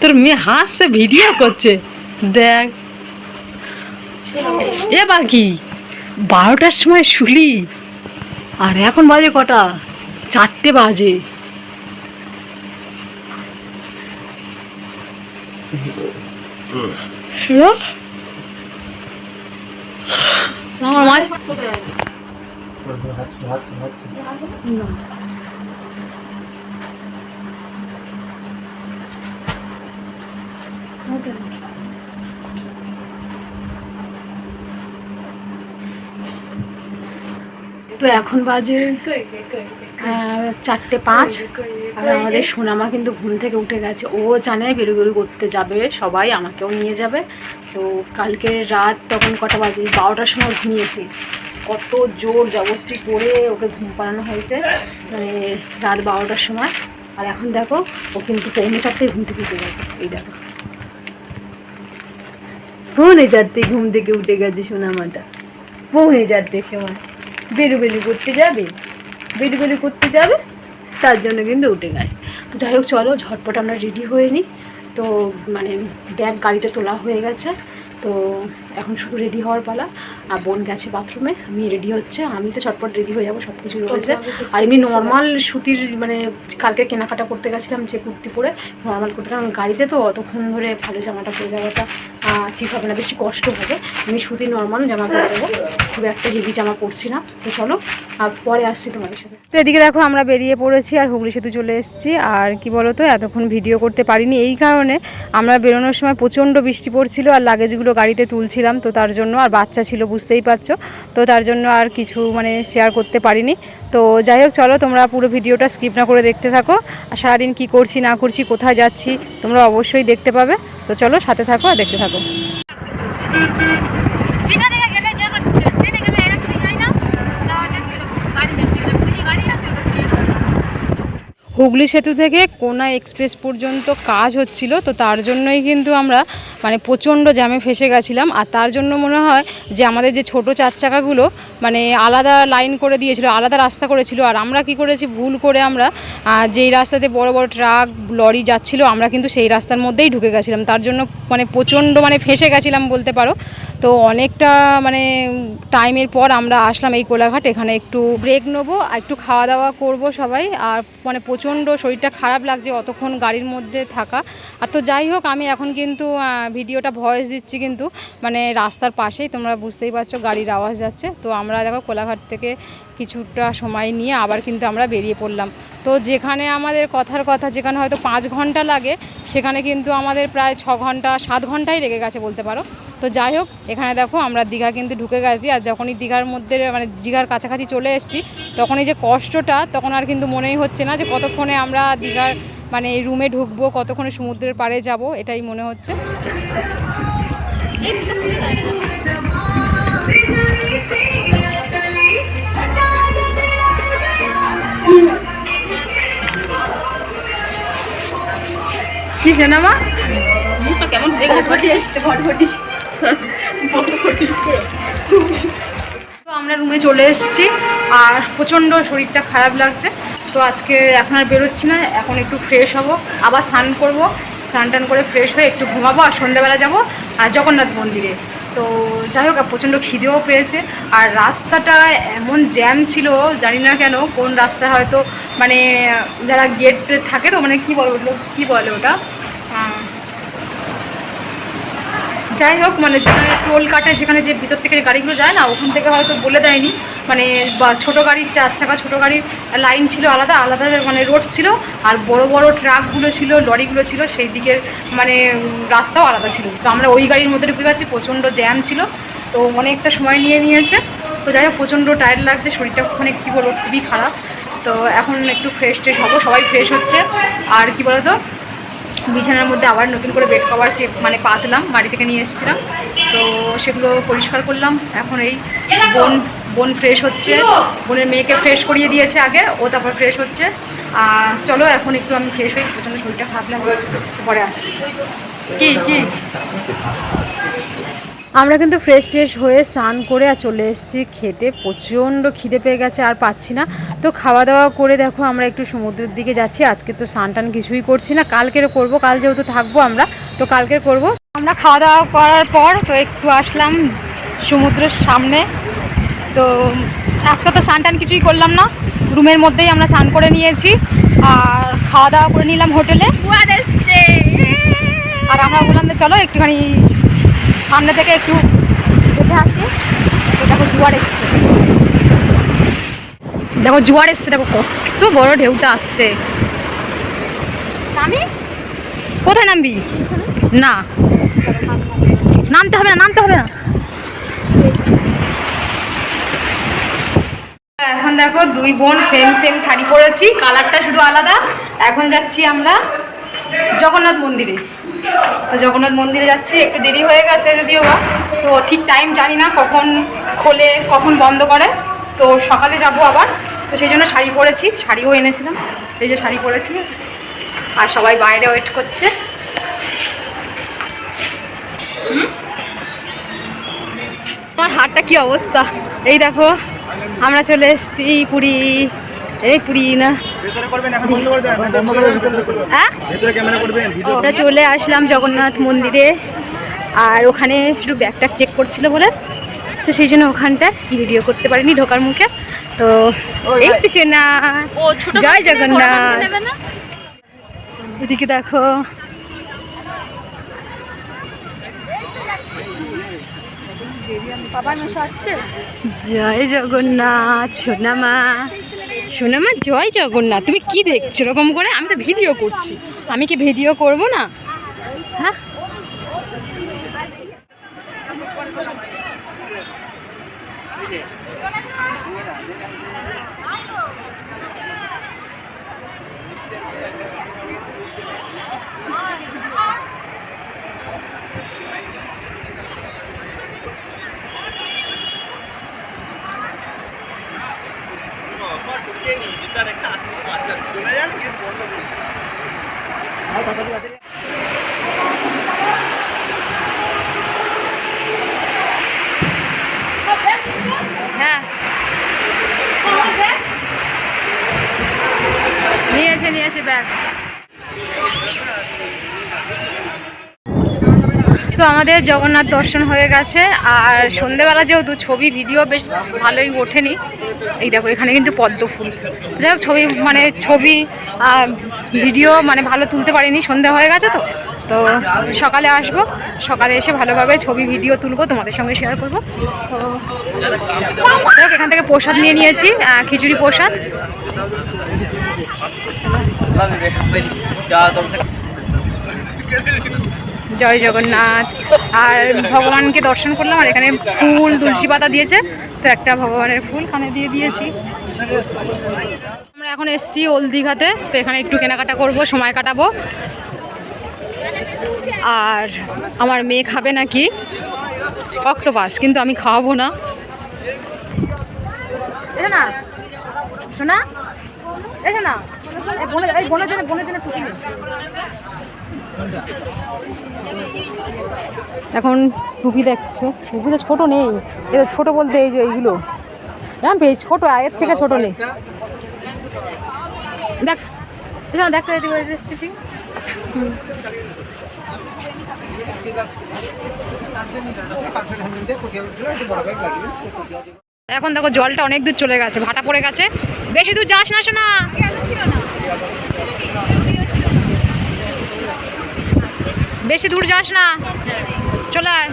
তোর মেয়ে হাসছে ভিডিও করছে। দেখ। এ বাকি, বারোটার সময় শুলি। আর এখন বাজে কটা? চারটে বাজে। আমার তো এখন বাজে চারটে পাঁচ। আর আমাদের সোনামা কিন্তু ঘুম থেকে উঠে গেছে। ও জানে বেরু বেরু করতে যাবে, সবাই আমাকেও নিয়ে যাবে। তো কালকে রাত তখন কটা বাজে? বারোটার সময় ঘুমিয়েছি। কত জোর জবস্তি করে ওকে ঘুম পাড়ানো হয়েছে মানে রাত বারোটার সময়। আর এখন দেখো, ও কিন্তু পৌনে চারটে ঘুম থেকে উঠে গেছে। এই দেখো। পৌনে চারটে ঘুম থেকে উঠে গেছে সোনামাটা পৌনে চারটের সময়। বেরু বেরু করতে যাবে? বেরু করতে যাবে? তার জন্য কিন্তু উঠে গেছে। তো যাই হোক চলো ঝটপট আমরা রেডি হয়ে নিই। তো মানে ব্যাগ গাড়িতে তোলা হয়ে গেছে। তো এখন শুধু রেডি হওয়ার পালা। আর বোন গেছে বাথরুমে আমি রেডি হচ্ছে। আমি তো চটপট রেডি হয়ে যাব সব কিছু রয়েছে। আর এমনি নর্মাল সুতির মানে কালকে কেনাকাটা করতে গেছিলাম যে কুর্তি পরে নর্মাল করতে কারণ গাড়িতে তো অতক্ষণ ধরে ভালো জামাটা পরে যাওয়াটা ঠিক হবে না, বেশি কষ্ট হবে। আমি সুতির নর্মাল জামা পরে দেবো খুব একটা হেভি জামা পরছি না। তো চলো আর পরে আসছি তোমাদের সাথে। তো এদিকে দেখো, আমরা বেরিয়ে পড়েছি আর হুগলি সেতু চলে এসেছি। আর কি বলো তো এতক্ষণ ভিডিও করতে পারিনি। এই কারণে আমরা বেরোনোর সময় প্রচণ্ড বৃষ্টি পড়ছিল আর লাগেজগুলো গাড়িতে তুলছিলাম। তো তার জন্য আর বাচ্চা ছিল, বুঝতেই পারছ। তো তার জন্য আর কিছু মানে শেয়ার করতে পারিনি। তো যাই হোক, চলো, তোমরা পুরো ভিডিওটা স্কিপ না করে দেখতে থাকো। আর সারাদিন কী করছি, না করছি, কোথায় যাচ্ছি, তোমরা অবশ্যই দেখতে পাবে। তো চলো সাথে থাকো আর দেখতে থাকো। হুগলি সেতু থেকে কোনা এক্সপ্রেস পর্যন্ত কাজ হচ্ছিল, তো তার জন্যই কিন্তু আমরা মানে প্রচণ্ড জ্যামে ফেসে গেছিলাম। আর তার জন্য মনে হয় যে আমাদের যে ছোট চার চাকাগুলো মানে আলাদা লাইন করে দিয়েছিল, আলাদা রাস্তা করেছিল। আর আমরা কি করেছি, ভুল করে আমরা যেই রাস্তাতে বড় বড় ট্রাক, লরি যাচ্ছিল, আমরা কিন্তু সেই রাস্তার মধ্যেই ঢুকে গেছিলাম। তার জন্য মানে প্রচণ্ড মানে ফেসে গেছিলাম বলতে পারো। তো অনেকটা মানে টাইমের পর আমরা আসলাম এই কোলাঘাট। এখানে একটু ব্রেক নেব একটু খাওয়া দাওয়া করব সবাই। আর মানে প্রচণ্ড শরীরটা খারাপ লাগছে অতক্ষণ গাড়ির মধ্যে থাকা। আর তো যাই হোক, আমি এখন কিন্তু ভিডিওটা ভয়েস দিচ্ছি কিন্তু মানে রাস্তার পাশেই, তোমরা বুঝতেই পারছ গাড়ির আওয়াজ যাচ্ছে। তো আমরা দেখো কোলাঘাট থেকে কিছুটা সময় নিয়ে আবার কিন্তু আমরা বেরিয়ে পড়লাম। তো যেখানে আমাদের কথার কথা, যেখানে হয়তো পাঁচ ঘণ্টা লাগে, সেখানে কিন্তু আমাদের প্রায় ছ ঘণ্টা, সাত ঘন্টাই লেগে গেছে বলতে পারো। তো যাই হোক এখানে দেখো আমরা দীঘা কিন্তু ঢুকে গেছি আর যখনই দীঘার মধ্যে মানে দীঘার কাছাকাছি চলে এসেছি তখন এই যে কষ্টটা তখন আর কিন্তু মনেই হচ্ছে না যে কতক্ষণে আমরা দীঘার মানে এই রুমে ঢুকবো কতক্ষণে সমুদ্রের পাড়ে যাব এটাই মনে হচ্ছে। কি সেনামা? মুখটা কেমন হয়ে ঘটে এসছে ঘটঘটি। তো আমরা রুমে চলে এসেছি আর প্রচণ্ড শরীরটা খারাপ লাগছে। তো আজকে এখন আর বেরোচ্ছি না, এখন একটু ফ্রেশ হব। আবার স্নান করব, স্নান টান করে ফ্রেশ হয়ে একটু ঘুমাবো আর সন্ধ্যাবেলা যাব আর জগন্নাথ মন্দিরে। তো যাই হোক প্রচণ্ড খিদেও পেয়েছে। আর রাস্তাটা এমন জ্যাম ছিল, জানি না কেন, কোন রাস্তায় হয়তো মানে যারা গেট থাকে তো মানে কী বলে ওগুলো, কী বলে ওটা? যাই হোক মানে যেখানে টোল কাটে যেখানে যে ভিতর থেকে গাড়িগুলো যায় না, ওখান থেকে হয়তো বলে দেয়নি। মানে ছোটো গাড়ির চার চাকা, ছোটো গাড়ির লাইন ছিল আলাদা আলাদা মানে রোড ছিল, আর বড় বড় ট্রাকগুলো ছিল, লরিগুলো ছিল, সেই দিকের মানে রাস্তাও আলাদা ছিল। তো আমরা ওই গাড়ির মধ্যে ঢুকে গেছি, প্রচণ্ড জ্যাম ছিল। তো অনেকটা সময় নিয়ে নিয়েছে। তো যাই হোক, প্রচণ্ড টায়ার্ড লাগছে, শরীরটা ওখানে কী বলব, খুবই খারাপ। তো এখন একটু ফ্রেশ ট্রেশ হব, সবাই ফ্রেশ হচ্ছে। আর কি বলতো বিছানার মধ্যে আবার নতুন করে বেড কভার চেক মানে পাতলাম, বাড়ি থেকে নিয়ে এসেছিলাম। তো সেগুলো পরিষ্কার করলাম। এখন এই বোন বোন ফ্রেশ হচ্ছে। বোনের মেয়েকে ফ্রেশ করিয়ে দিয়েছে আগে, ও তারপর ফ্রেশ হচ্ছে। আর চলো, এখন একটু আমি ফ্রেশ হই, প্রচণ্ড শরীরটা খারাপ লাগছে, পরে আসছি। কি কি? আমরা কিন্তু ফ্রেশ ট্রেশ হয়ে স্নান করে আর চলে এসেছি খেতে। প্রচণ্ড খিদে পেয়ে গেছে আর পাচ্ছি না। তো খাওয়া দাওয়া করে দেখো আমরা একটু সমুদ্রের দিকে যাচ্ছি। আজকে তো স্নান টান কিছুই করছি না। কালকেরও করব কাল যেহেতু থাকব আমরা তো কালকের করব। আমরা খাওয়া দাওয়া করার পর তো একটু আসলাম সমুদ্রের সামনে। তো আজকে তো স্নান টান কিছুই করলাম না। রুমের মধ্যেই আমরা স্নান করে নিয়েছি। আর খাওয়া দাওয়া করে নিলাম হোটেলে। আর আমরা বললাম যে চলো একটুখানি সামনে থেকে একটু দেখে আসি। দেখো জোয়ার এসছে। দেখো জোয়ার এসছে দেখো কত বড় ঢেউটা আসছে। নামি? কোথায় নামবি? না। নামতে হবে না নামতে হবে না। এখন দেখো দুই বোন সেম সেম শাড়ি পরেছি কালারটা শুধু আলাদা। এখন যাচ্ছি আমরা জগন্নাথ মন্দিরে। তো জগন্নাথ মন্দিরে যাচ্ছি, একটু দেরি হয়ে গেছে যদিও বা, তো ঠিক টাইম জানি না কখন খোলে, কখন বন্ধ করে। তো সকালে যাব আবার। তো সেই জন্য শাড়ি পরেছি, শাড়িও এনেছিলাম, এই যে শাড়ি পরেছি। আর সবাই বাইরে ওয়েট করছে? আমার হাটটা কি অবস্থা? এই দেখো, আমরা চলে এসেছি পুরী। এই পুরী না। হ্যাঁ? আমরা চলে আসলাম জগন্নাথ মন্দিরে আর ওখানে শুধু ব্যাগটা চেক করছিল বলে তো সেই জন্য ওখানটায় ভিডিও করতে পারিনি ঢোকার মুখে। তো এই পিছিয়ে না জয় জগন্নাথ। এদিকে দেখো। জয় জগন্নাথ সোনামা সোনামা, জয় জগন্নাথ। তুমি কি দেখছ? এরকম করে আমি তো ভিডিও করছি। আমি কি ভিডিও করব না? হ্যাঁ? হ্যাঁ। নিয়েছে নিয়েছে ব্যাগ। তো আমাদের জগন্নাথ দর্শন হয়ে গেছে, আর সন্ধেবেলা যেহেতু ছবি, ভিডিও বেশ ভালোই ওঠেনি। এই দেখো, এখানে কিন্তু পদ্ম ফুল। যাই হোক, ছবি মানে ছবি ভিডিও মানে ভালো তুলতে পারিনি, সন্ধে হয়ে গেছে তো। তো সকালে আসব, সকালে এসে ভালোভাবে ছবি, ভিডিও তুলবো, তোমাদের সঙ্গে শেয়ার করব। তো এখান থেকে প্রসাদ নিয়ে নিয়েছি খিচুড়ি প্রসাদ। জয় জগন্নাথ। আর ভগবানকে দর্শন করলাম, আর এখানে ফুল তুলসী পাতা দিয়েছে, তো একটা ভগবানের ফুল কানে দিয়ে দিয়েছি। আমরা এখন এসছি ওল দীঘাতে, তো এখানে একটু কেনাকাটা করব, সময় কাটাবো। আর আমার মেয়ে খাবে নাকি? অক্টোপাস, কিন্তু আমি খাওয়াবো না। শোনা। এখন টুপি দেখছে। টুপি তো ছোটো নেই। এটা ছোটো বলতে এই যে এইগুলো। জানবে এই ছোটো এর থেকে ছোটো নেই। দেখ। এখন দেখো জলটা অনেক দূর চলে গেছে, ভাটা পড়ে গেছে। বেশি দূর যাস না শোনা বেশি দূর যাস না। চলে আয়।